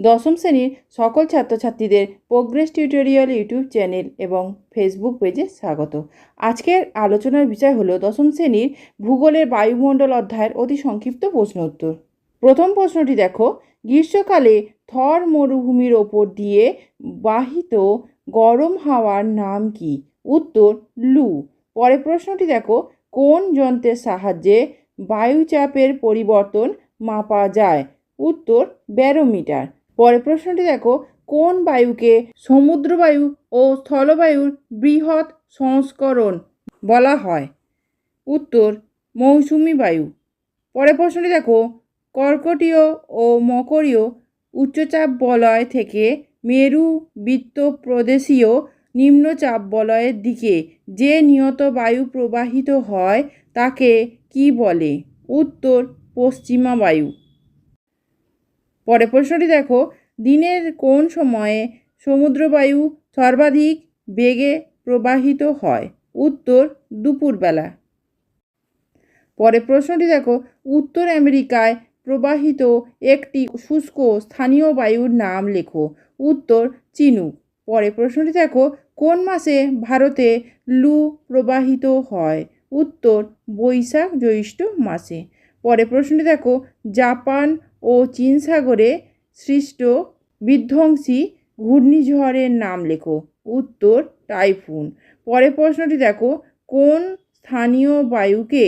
দশম শ্রেণির সকল ছাত্রছাত্রীদের প্রোগ্রেস টিউটোরিয়াল ইউটিউব চ্যানেল এবং ফেসবুক পেজে স্বাগত। আজকের আলোচনার বিষয় হলো দশম শ্রেণির ভূগোলের বায়ুমণ্ডল অধ্যায়ের অতি সংক্ষিপ্ত প্রশ্ন উত্তর। প্রথম প্রশ্নটি দেখো, গ্রীষ্মকালে থর মরুভূমির ওপর দিয়ে বাহিত গরম হাওয়ার নাম কি? উত্তর, লু। পরের প্রশ্নটি দেখো, কোন যন্ত্রের সাহায্যে বায়ুচাপের পরিবর্তন মাপা যায়? উত্তর, ব্যারোমিটার। পরের প্রশ্নটি দেখো, কোন বায়ুকে সমুদ্রবায়ু ও স্থলবায়ুর বৃহৎ সংস্করণ বলা হয়? উত্তর, মৌসুমি বায়ু। পরের প্রশ্নটি দেখো, কর্কটীয় ও মকরীয় উচ্চচাপ বলয় থেকে মেরু বৃত্ত প্রদেশীয় নিম্নচাপ বলয়ের দিকে যে নিয়ত বায়ু প্রবাহিত হয় তাকে কি বলে? উত্তর, পশ্চিমা বায়ু। পরের প্রশ্নটি দেখো, দিনের কোন সময়ে সমুদ্রবায়ু সর্বাধিক বেগে প্রবাহিত হয়? উত্তর, দুপুরবেলা। পরের প্রশ্নটি দেখো, উত্তর আমেরিকায় প্রবাহিত একটি শুষ্ক স্থানীয় বায়ুর নাম লেখো। উত্তর চিনুক পরের প্রশ্নটি দেখো, কোন মাসে ভারতে লু প্রবাহিত হয়? উত্তর, বৈশাখ জ্যৈষ্ঠ মাসে। পরের প্রশ্নটি দেখো, জাপান ও চীন সাগরে সৃষ্ট বিধ্বংসী ঘূর্ণিঝড়ের নাম লেখো। উত্তর, টাইফুন। পরের প্রশ্নটি দেখো, কোন স্থানীয় বায়ুকে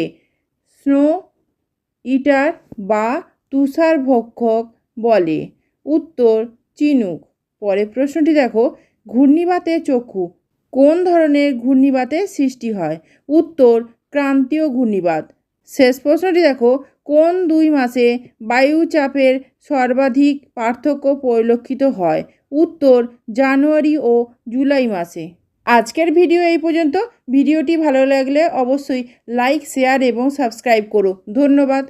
স্নো ইটার বা তুষার ভক্ষক বলে? উত্তর, চিনুক। পরের প্রশ্নটি দেখো, ঘূর্ণিবাতের চক্ষু কোন ধরনের ঘূর্ণিবাতের সৃষ্টি হয়? উত্তর, ক্রান্তীয় ঘূর্ণিবাত। শেষ প্রশ্নটি দেখো কোন দুই মাসে বায়ুচাপের সর্বাধিক পার্থক্য পরিলক্ষিত হয়? উত্তর, জানুয়ারি ও জুলাই মাসে। আজকের ভিডিও এই পর্যন্ত। ভিডিওটি ভালো লাগলে অবশ্যই লাইক, শেয়ার এবং সাবস্ক্রাইব করো। ধন্যবাদ।